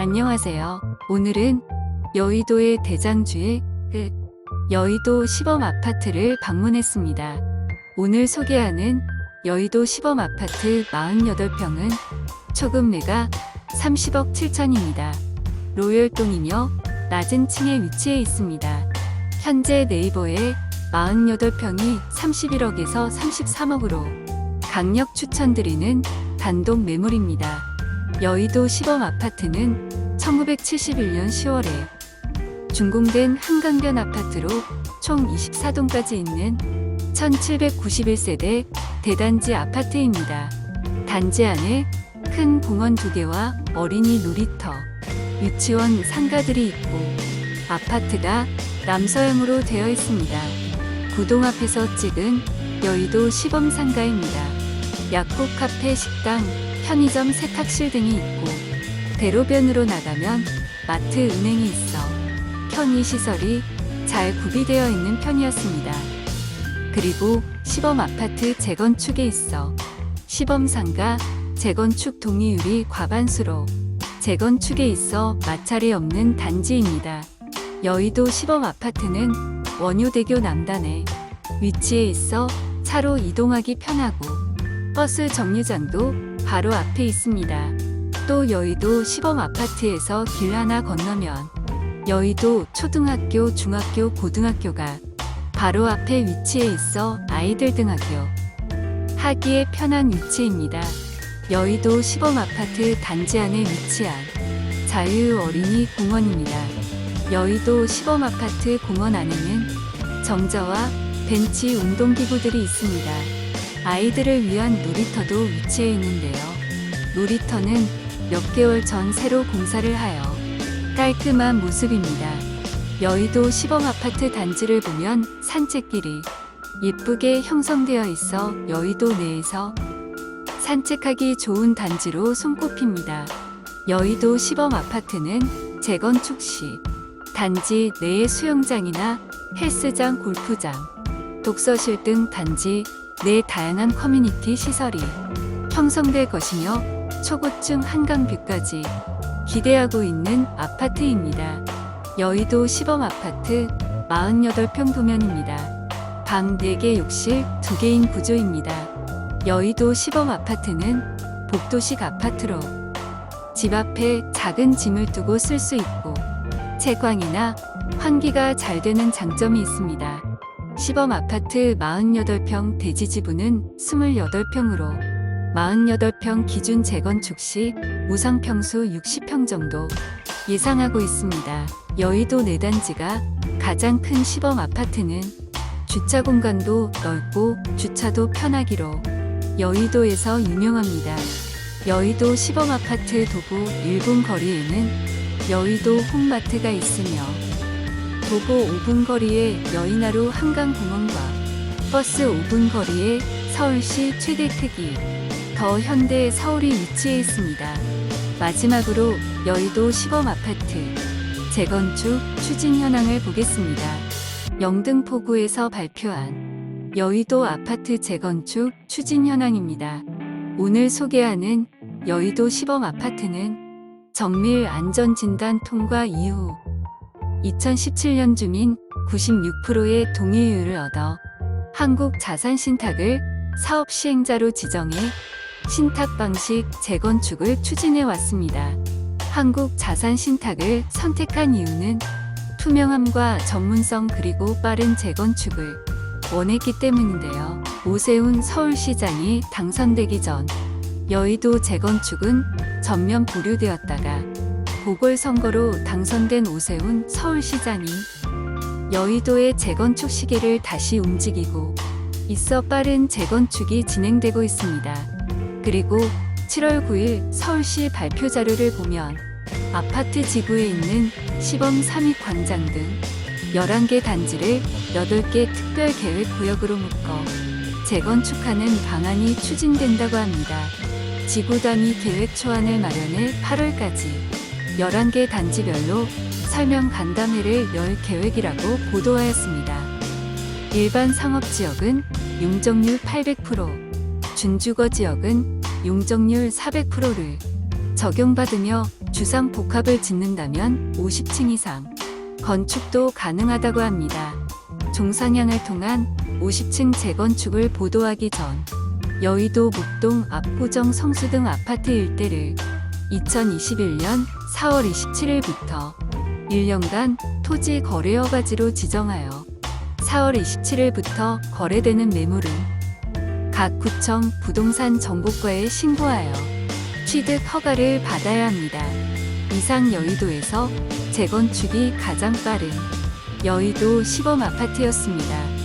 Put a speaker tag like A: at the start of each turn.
A: 안녕하세요. 오늘은 여의도의 대장주의 끝 여의도 시범 아파트를 방문했습니다. 오늘 소개하는 여의도 시범 아파트 48평은 초급매가 30억 7천입니다. 로열동이며 낮은 층에 위치해 있습니다. 현재 네이버에 48평이 31억에서 33억으로 강력 추천드리는 단독 매물입니다. 여의도 시범 아파트는 1971년 10월에 준공된 한강변 아파트로 총 24동까지 있는 1791세대 대단지 아파트입니다. 단지 안에 큰 공원 두 개와 어린이 놀이터, 유치원 상가들이 있고 아파트가 남서형으로 되어 있습니다. 구동 앞에서 찍은 여의도 시범 상가입니다. 약국 카페 식당, 편의점 세탁실 등이 있고 대로변으로 나가면 마트 은행이 있어 편의 시설이 잘 구비되어 있는 편이었습니다. 그리고 시범 아파트 재건축에 있어 시범 상가 재건축 동의율이 과반수로 재건축에 있어 마찰이 없는 단지입니다. 여의도 시범 아파트는 원효대교 남단에 위치해 있어 차로 이동하기 편하고 버스 정류장도 바로 앞에 있습니다. 또 여의도 시범 아파트에서 길 하나 건너면 여의도 초등학교, 중학교, 고등학교가 바로 앞에 위치해 있어 아이들 등하교 하기에 편한 위치입니다. 여의도 시범 아파트 단지 안에 위치한 자유 어린이 공원입니다. 여의도 시범 아파트 공원 안에는 정자와 벤치 운동기구들이 있습니다. 아이들을 위한 놀이터도 위치해 있는데요. 놀이터는 몇 개월 전 새로 공사를 하여 깔끔한 모습입니다. 여의도 시범 아파트 단지를 보면 산책길이 예쁘게 형성되어 있어 여의도 내에서 산책하기 좋은 단지로 손꼽힙니다. 여의도 시범 아파트는 재건축 시 단지 내의 수영장이나 헬스장, 골프장, 독서실 등 단지 내 다양한 커뮤니티 시설이 형성될 것이며 초고층 한강뷰까지 기대하고 있는 아파트입니다. 여의도 시범 아파트 48평 도면입니다. 방 4개 욕실 2개인 구조입니다. 여의도 시범 아파트는 복도식 아파트로 집 앞에 작은 짐을 두고 쓸 수 있고 채광이나 환기가 잘 되는 장점이 있습니다. 시범 아파트 48평 대지 지분은 28평으로 48평 기준 재건축 시 우상평수 60평 정도 예상하고 있습니다. 여의도 내단지가 가장 큰 시범 아파트는 주차 공간도 넓고 주차도 편하기로 여의도에서 유명합니다. 여의도 시범 아파트 도보 1분 거리에는 여의도 홈마트가 있으며 도보 5분 거리에 여의나루 한강공원과 버스 5분 거리에 서울시 최대 크기 더 현대 서울이 위치해 있습니다. 마지막으로 여의도 시범 아파트 재건축 추진 현황을 보겠습니다. 영등포구에서 발표한 여의도 아파트 재건축 추진 현황입니다. 오늘 소개하는 여의도 시범 아파트는 정밀 안전진단 통과 이후 2017년 주민 96%의 동의율을 얻어 한국 자산 신탁을 사업 시행자로 지정해 신탁 방식 재건축을 추진해 왔습니다. 한국 자산 신탁을 선택한 이유는 투명함과 전문성 그리고 빠른 재건축을 원했기 때문인데요. 오세훈 서울시장이 당선되기 전 여의도 재건축은 전면 보류되었다가 보궐선거로 당선된 오세훈 서울시장이 여의도의 재건축 시계를 다시 움직이고 있어 빠른 재건축이 진행되고 있습니다. 그리고 7월 9일 서울시 발표 자료를 보면 아파트 지구에 있는 시범 3위 광장 등 11개 단지를 8개 특별 계획 구역으로 묶어 재건축하는 방안이 추진된다고 합니다. 지구 단위 계획 초안을 마련해 8월까지 11개 단지별로 설명 간담회를 열 계획이라고 보도하였습니다. 일반 상업 지역은 용적률 800%, 준주거 지역은 용적률 400%를 적용받으며 주상 복합을 짓는다면 50층 이상 건축도 가능하다고 합니다. 종상향을 통한 50층 재건축을 보도하기 전 여의도 목동 압구정 성수 등 아파트 일대를 2021년 4월 27일부터 1년간 토지 거래 허가지로 지정하여 4월 27일부터 거래되는 매물은 각 구청 부동산 정보과에 신고하여 취득 허가를 받아야 합니다. 이상 여의도에서 재건축이 가장 빠른 여의도 시범 아파트였습니다.